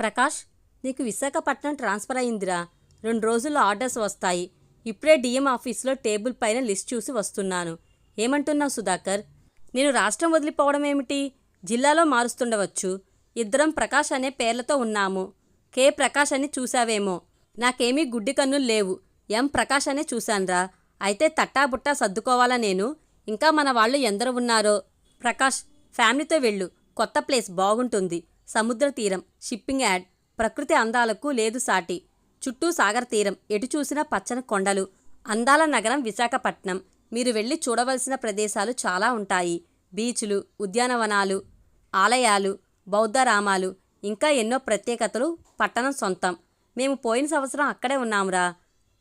ప్రకాష్ నీకు విశాఖపట్నం ట్రాన్స్ఫర్ అయిందిరా రెండు రోజుల్లో ఆర్డర్స్ వస్తాయి. ఇప్పుడే డిఎం ఆఫీస్లో టేబుల్ పైన లిస్ట్ చూసి వస్తున్నాను. ఏమంటున్నావు సుధాకర్? నేను రాష్ట్రం వదిలిపోవడం ఏమిటి? జిల్లాలో మారుస్తుండవచ్చు. ఇద్దరం ప్రకాష్ అనే పేర్లతో ఉన్నాము. కే. ప్రకాష్ అని చూసావేమో నాకేమీ గుడ్డి కన్నులు లేవు. ఎం. ప్రకాష్ అనే చూశాన్రా. అయితే తట్టాబుట్టా సర్దుకోవాలా నేను? ఇంకా మన వాళ్ళు ఎందరు ఉన్నారో? ప్రకాష్ ఫ్యామిలీతో వెళ్ళు. కొత్త ప్లేస్ బాగుంటుంది. సముద్ర తీరం షిప్పింగ్ యాడ్ ప్రకృతి అందాలకు లేదు సాటి. చుట్టూ సాగర తీరం ఎటు చూసినా పచ్చని కొండలు. అందాల నగరం విశాఖపట్నం. మీరు వెళ్ళి చూడవలసిన ప్రదేశాలు చాలా ఉంటాయి. బీచ్లు ఉద్యానవనాలు ఆలయాలు బౌద్ధరామాలు ఇంకా ఎన్నో ప్రత్యేకతలు పట్టణం సొంతం. మేము పోయిన సంవత్సరం అక్కడే ఉన్నాంరా.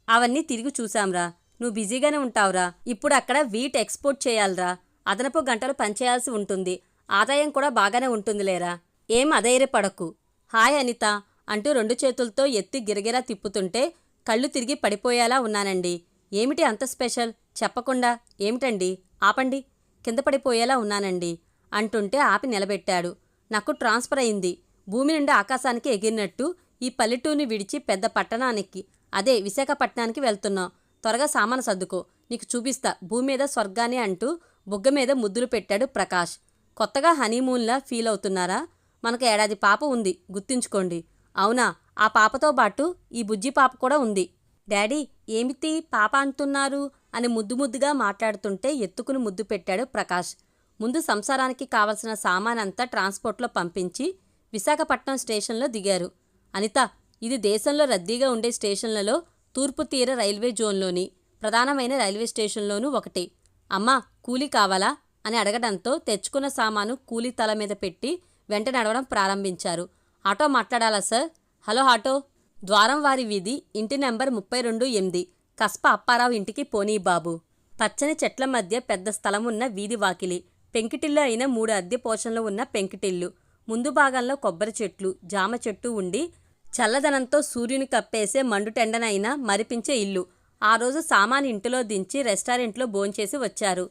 అవన్నీ తిరిగి చూసాంరా నువ్వు బిజీగానే ఉంటావురా. ఇప్పుడు అక్కడ వీట్ ఎక్స్పోర్ట్ చేయాలిరా. అదనపు గంటలు పనిచేయాల్సి ఉంటుంది. ఆదాయం కూడా బాగానే ఉంటుందిలేరా. ఏం అధైర్యపడకు. హాయ్ అనిత అంటూ రెండు చేతులతో ఎత్తి గిరగిరా తిప్పుతుంటే కళ్ళు తిరిగి పడిపోయేలా ఉన్నానండి. ఏమిటి అంత స్పెషల్? చెప్పకుండా. ఏమిటండి? ఆపండి. కింద పడిపోయేలా ఉన్నానండి అంటుంటే ఆపి నిలబెట్టాడు. నాకు ట్రాన్స్ఫర్ అయింది. భూమి నుండి ఆకాశానికి ఎగిరినట్టు ఈ పల్లెటూరిని విడిచి పెద్ద పట్టణానికి అదే విశాఖపట్నానికి వెళ్తున్నాం. త్వరగా సామాను సర్దుకో. నీకు చూపిస్తా. భూమి మీద స్వర్గాన్ని అంటూ బుగ్గ మీద ముద్దులు పెట్టాడు ప్రకాష్. కొత్తగా హనీమూన్లా ఫీల్ అవుతున్నారా? మనకు ఏడాది పాప ఉంది గుర్తుంచుకోండి. అవునా ఆ పాపతో పాటు ఈ బుజ్జి పాప కూడా ఉంది. డాడీ ఏమిటి పాప అంటున్నారు? అని ముద్దు ముద్దుగా మాట్లాడుతుంటే ఎత్తుకుని ముద్దు పెట్టాడు ప్రకాష్. ముందు సంసారానికి కావలసిన సామానంతా ట్రాన్స్పోర్ట్లో పంపించి విశాఖపట్నం స్టేషన్లో దిగారు. అనిత ఇది దేశంలో రద్దీగా ఉండే స్టేషన్లలో తూర్పు తీర రైల్వే జోన్లోని ప్రధానమైన రైల్వే స్టేషన్లోనూ ఒకటి. అమ్మా కూలీ కావాలా? అని అడగడంతో తెచ్చుకున్న సామాను కూలీ తల మీద పెట్టి వెంట నడవడం ప్రారంభించారు. ఆటో మాట్లాడాలా సార్? Hello auto. ద్వారం వారి వీధి ఇంటి నెంబర్ ముప్పై రెండు ఎనిమిది. కస్ప అప్పారావు ఇంటికి పోనీ బాబు. పచ్చని చెట్ల మధ్య పెద్ద స్థలం ఉన్న వీధి వాకిలి. పెంకిటిల్లు అయిన మూడు అద్దె పోషణలు ఉన్న పెంకిటిల్లు. ముందు భాగంలో కొబ్బరి చెట్లు జామ చెట్టు ఉండి చల్లదనంతో సూర్యుని కప్పేసే మండుటెండనైనా మరిపించే ఇల్లు. ఆ రోజు సామాన్ ఇంటిలో దించి రెస్టారెంట్లో భోంచేసి వచ్చారు.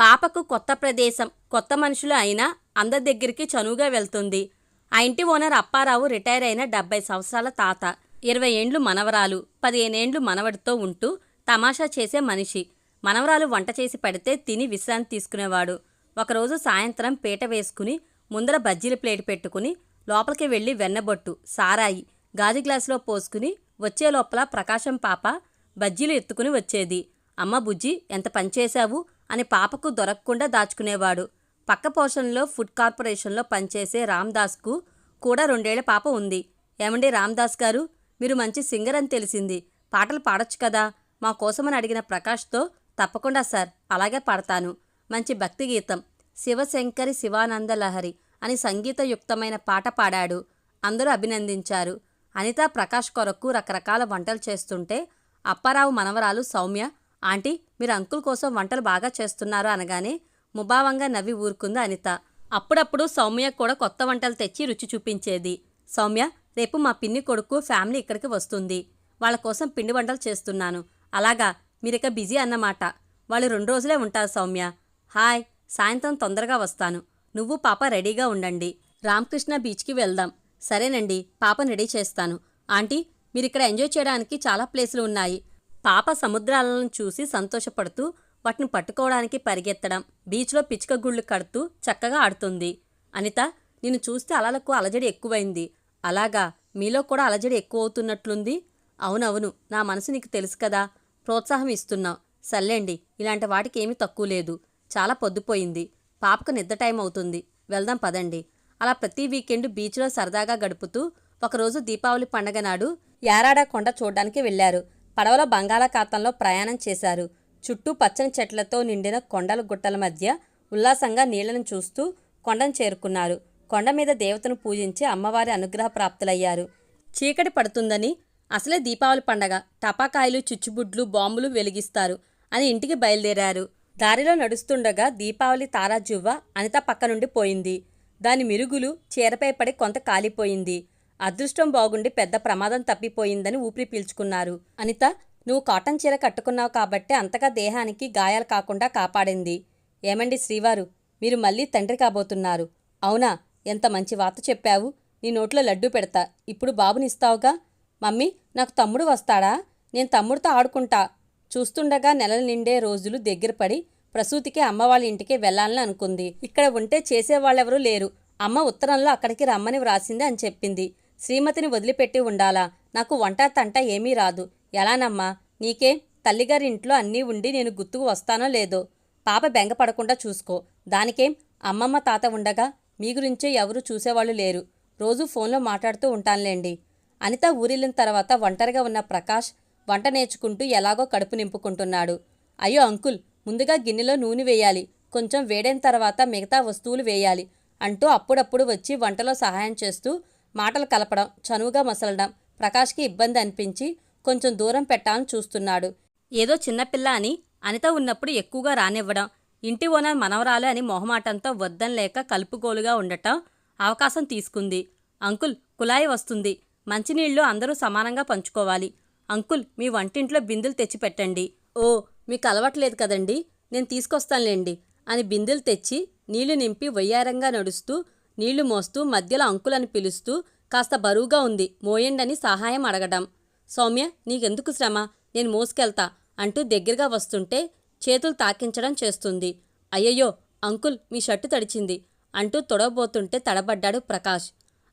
పాపకు కొత్త ప్రదేశం కొత్త మనుషులు అయినా అందరి దగ్గరికి చనువుగా వెళ్తుంది. ఆ ఇంటి ఓనర్ అప్పారావు రిటైర్ అయిన డెబ్బై సంవత్సరాల తాత. ఇరవై ఏండ్లు మనవరాలు పదిహేనేండ్లు మనవడితో ఉంటూ తమాషా చేసే మనిషి. మనవరాలు వంట చేసి పెడితే తిని విశ్రాంతి తీసుకునేవాడు. ఒకరోజు సాయంత్రం పీట వేసుకుని ముందర బజ్జీల ప్లేట్ పెట్టుకుని లోపలికి వెళ్ళి వెన్నబొట్టు సారాయి గాజు గ్లాసులో పోసుకుని వచ్చే లోపల ప్రకాశం పాప బజ్జీలు ఎత్తుకుని వచ్చేది. అమ్మ బుజ్జి ఎంత పనిచేశావు అని పాపకు దొరకకుండా దాచుకునేవాడు. పక్క పోర్షన్లో ఫుడ్ కార్పొరేషన్లో పనిచేసే రామ్దాస్కు కూడా రెండేళ్ళ పాప ఉంది. ఏమండి రామ్దాస్ గారు? మీరు మంచి సింగర్ అని తెలిసింది. పాటలు పాడొచ్చు కదా? మా కోసమని అడిగిన ప్రకాష్తో తప్పకుండా సార్ అలాగే పాడతాను. మంచి భక్తి గీతం. శివశంకరి శివానంద లహరి అని సంగీతయుక్తమైన పాట పాడాడు. అందరూ అభినందించారు. అనిత ప్రకాష్ కొరకు రకరకాల వంటలు చేస్తుంటే అప్పారావు మనవరాలు సౌమ్య ఆంటీ మీరు అంకుల్ కోసం వంటలు బాగా చేస్తున్నారు అనగానే ముభావంగా నవ్వి ఊరుకుంది అనిత. అప్పుడప్పుడు సౌమ్య కూడా కొత్త వంటలు తెచ్చి రుచి చూపించేది. సౌమ్య రేపు మా పిన్ని కొడుకు ఫ్యామిలీ ఇక్కడికి వస్తుంది. వాళ్ళ కోసం పిండి వంటలు చేస్తున్నాను. అలాగా మీరిక బిజీ అన్నమాట. వాళ్ళు రెండు రోజులే ఉంటారు సౌమ్య. హాయ్ సాయంత్రం తొందరగా వస్తాను. నువ్వు పాప రెడీగా ఉండండి. రామకృష్ణ బీచ్కి వెళ్దాం. సరేనండి పాపను రెడీ చేస్తాను. ఆంటీ మీరిక్కడ ఎంజాయ్ చేయడానికి చాలా ప్లేసులు ఉన్నాయి. పాప సముద్రాలను చూసి సంతోషపడుతూ వాటిని పట్టుకోవడానికి పరిగెత్తడం బీచ్లో పిచ్చుక గుళ్ళు కడుతూ చక్కగా ఆడుతుంది. అనిత నిన్ను చూస్తే అలలకు అలజడి ఎక్కువైంది. అలాగా? మీలో కూడా అలజడి ఎక్కువ అవుతున్నట్లుంది అవునవును నా మనసు నీకు తెలుసు కదా. ప్రోత్సాహం ఇస్తున్నావు. సర్లేండి ఇలాంటి వాటికి ఏమీ తక్కువ లేదు. చాలా పొద్దుపోయింది. పాపకు నిద్ర టైం అవుతుంది. వెళ్దాం పదండి. అలా ప్రతి వీకెండ్ బీచ్లో సరదాగా గడుపుతూ ఒకరోజు దీపావళి పండగ నాడు యారాడ కొండ చూడ్డానికి వెళ్ళారు పడవలో బంగాళాఖాతంలో ప్రయాణం చేశారు. చుట్టూ పచ్చని చెట్లతో నిండిన కొండల గుట్టల మధ్య ఉల్లాసంగా నీళ్ళను చూస్తూ కొండను చేరుకున్నారు. కొండ మీద దేవతను పూజించి అమ్మవారి అనుగ్రహ ప్రాప్తులయ్యారు. చీకటి పడుతుందని అసలే దీపావళి పండగ. టపాకాయలు చిచ్చుబుడ్లు బాంబులు వెలిగిస్తారు అని ఇంటికి బయలుదేరారు. దారిలో నడుస్తుండగా దీపావళి తారాజువ్వ అనిత పక్క నుండి పోయింది. దాని మిరుగులు చీరపై పడి కొంత కాలిపోయింది. అదృష్టం బాగుండి పెద్ద ప్రమాదం తప్పిపోయిందని ఊపిరి పీల్చుకున్నారు. అనిత నువ్వు కాటన్ చీర కట్టుకున్నావు కాబట్టే అంతగా దేహానికి గాయాలు కాకుండా కాపాడింది. ఏమండి శ్రీవారు? మీరు మళ్ళీ తండ్రి కాబోతున్నారు. అవునా? ఎంత మంచి వార్త చెప్పావు. నీ నోట్లో లడ్డు పెడతా. ఇప్పుడు బాబునిస్తావుగా మమ్మీ నాకు తమ్ముడు వస్తాడా? నేను తమ్ముడితో ఆడుకుంటా. చూస్తుండగా నెలలు నిండే రోజులు దగ్గర పడి ప్రసూతికి అమ్మ వాళ్ళ ఇంటికి వెళ్ళాలని అనుకుంది. ఇక్కడ ఉంటే చేసేవాళ్ళెవరూ లేరు. అమ్మ ఉత్తరంలో అక్కడికి రమ్మని వ్రాసింది అని చెప్పింది. శ్రీమతిని వదిలిపెట్టి ఉండాలా? నాకు వంట తంట ఏమీ రాదు. ఎలానమ్మా? నీకే? తల్లిగారింట్లో అన్నీ ఉండి నేను గుర్తుకు వస్తానో లేదో? పాప బెంగపడకుండా చూసుకో. దానికేం? అమ్మమ్మ తాత ఉండగా మీ గురించే ఎవరు చూసేవాళ్ళు లేరు. రోజూ ఫోన్లో మాట్లాడుతూ ఉంటానులేండి. అనిత ఊరిల్లిన తర్వాత ఒంటరిగా ఉన్న ప్రకాష్ వంట నేర్చుకుంటూ ఎలాగో కడుపు నింపుకుంటున్నాడు. అయ్యో అంకుల్ ముందుగా గిన్నెలో నూనె వేయాలి. కొంచెం వేడైన తర్వాత మిగతా వస్తువులు వేయాలి అంటూ అప్పుడప్పుడు వచ్చి వంటలో సహాయం చేస్తూ మాటలు కలపడం చనువుగా మసలడం ప్రకాష్కి ఇబ్బంది అనిపించి కొంచెం దూరం పెట్టాలని చూస్తున్నాడు. ఏదో చిన్నపిల్ల అని అనిత ఉన్నప్పుడు ఎక్కువగా రానివ్వడం ఇంటి ఓనర్ మనవరాలు అని మొహమాటంతో వద్దం లేక కలుపుగోలుగా ఉండటం అవకాశం తీసుకుంది. అంకుల్ కులాయి వస్తుంది. మంచినీళ్ళు అందరూ సమానంగా పంచుకోవాలి. అంకుల్ మీ వంటింట్లో బిందులు తెచ్చిపెట్టండి. ఓ మీకు అలవాట్లేదు కదండి? నేను తీసుకొస్తానులేండి అని బిందులు తెచ్చి నీళ్ళు నింపి వయ్యారంగా నడుస్తూ నీళ్ళు మోస్తూ మధ్యలో అంకులని పిలుస్తూ కాస్త బరువుగా ఉంది. మోయండని సహాయం అడగడం సౌమ్య నీకెందుకు శ్రమ? నేను మోసుకెళ్తా అంటూ దగ్గరగా వస్తుంటే చేతులు తాకించడం చేస్తుంది. అయ్యయ్యో అంకుల్ మీ షర్టు తడిచింది అంటూ తొడవబోతుంటే తడబడ్డాడు ప్రకాష్.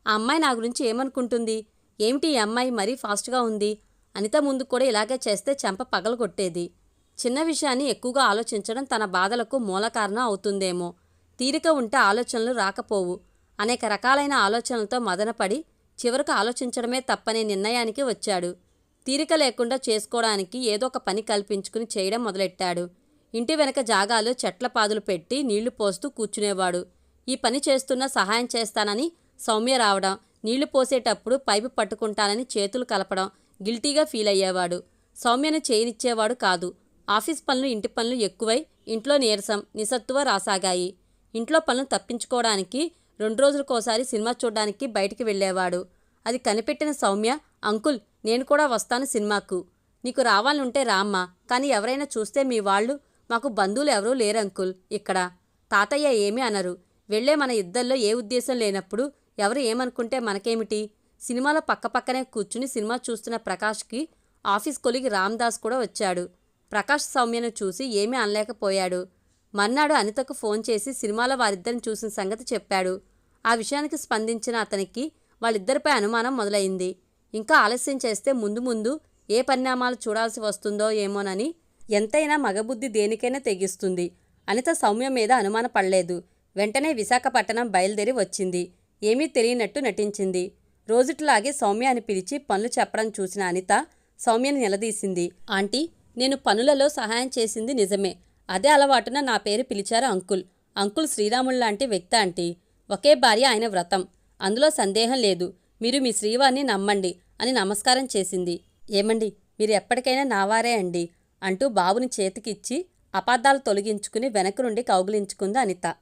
ఆ అమ్మాయి నా గురించి ఏమనుకుంటుంది? ఏమిటి ఈ అమ్మాయి మరీ ఫాస్ట్గా ఉంది? అనిత ముందు కూడా ఇలాగే చేస్తే చెంప పగలు కొట్టేది చిన్న విషయాన్ని ఎక్కువగా ఆలోచించడం తన బాధలకు మూల కారణం అవుతుందేమో. తీరిక ఉంటే ఆలోచనలు రాకపోవు. అనేక రకాలైన ఆలోచనలతో మదనపడి చివరకు ఆలోచించడమే తప్పనే నిర్ణయానికి వచ్చాడు. తీరిక లేకుండా చేసుకోవడానికి ఏదో ఒక పని కల్పించుకుని చేయడం మొదలెట్టాడు. ఇంటి వెనక జాగాలో చెట్ల పాదులు పెట్టి నీళ్ళు పోస్తూ కూర్చునేవాడు. ఈ పని చేస్తున్నా సహాయం చేస్తానని సౌమ్య రావడం నీళ్ళు పోసేటప్పుడు పైపు పట్టుకుంటానని చేతులు కలపడం గిల్టీగా ఫీల్ అయ్యేవాడు. సౌమ్యను చేయనిచ్చేవాడు కాదు. ఆఫీస్ పనులు ఇంటి పనులు ఎక్కువై ఇంట్లో నీరసం నిసత్తువ రాసాగాయి. ఇంట్లో పనులు తప్పించుకోవడానికి రెండు రోజులకోసారి సినిమా చూడడానికి బయటికి వెళ్ళేవాడు. అది కనిపెట్టిన సౌమ్య అంకుల్ నేను కూడా వస్తాను సినిమాకు. నీకు రావాలంటే రామ్మా కానీ ఎవరైనా చూస్తే మీ వాళ్ళు మాకు బంధువులు ఎవరూ లేరు అంకుల్ ఇక్కడ. తాతయ్య ఏమీ అనరు. వెళ్ళే మన ఇద్దరిలో ఏ ఉద్దేశం లేనప్పుడు ఎవరు ఏమనుకుంటే మనకేమిటి? సినిమాలో పక్కపక్కనే కూర్చుని సినిమా చూస్తున్న ప్రకాష్కి ఆఫీస్ కొలిగి రామ్దాస్ కూడా వచ్చాడు. ప్రకాష్ సౌమ్యను చూసి ఏమీ అనలేకపోయాడు. మర్నాడు అనితకు ఫోన్ చేసి సినిమాలో వారిద్దరిని చూసిన సంగతి చెప్పాడు. ఆ విషయానికి స్పందించిన అతనికి వాళ్ళిద్దరిపై అనుమానం మొదలైంది. ఇంకా ఆలస్యం చేస్తే ముందు ముందు ఏ పరిణామాలు చూడాల్సి వస్తుందో ఏమోనని ఎంతైనా మగబుద్ధి దేనికైనా తెగిస్తుంది. అనిత సౌమ్య మీద అనుమానపడలేదు వెంటనే విశాఖపట్నం బయలుదేరి వచ్చింది. ఏమీ తెలియనట్టు నటించింది. రోజుట్లాగే సౌమ్య అని పిలిచి పనులు చెప్పడం చూసిన అనిత సౌమ్యని నిలదీసింది. ఆంటీ నేను పనులలో సహాయం చేసింది నిజమే. అదే అలవాటున నా పేరు పిలిచారు అంకుల్. అంకుల్ శ్రీరాములు లాంటి వ్యక్తి ఆంటీ. ఒకే భార్య ఆయన వ్రతం. అందులో సందేహం లేదు. మీరు మీ శ్రీవారిని నమ్మండి అని నమస్కారం చేసింది. ఏమండి? మీరు ఎప్పటికైనా నావారే అండి అంటూ బాబుని చేతికిచ్చి అపార్థాలు తొలగించుకుని వెనక నుండి కౌగులించుకుంది అనిత.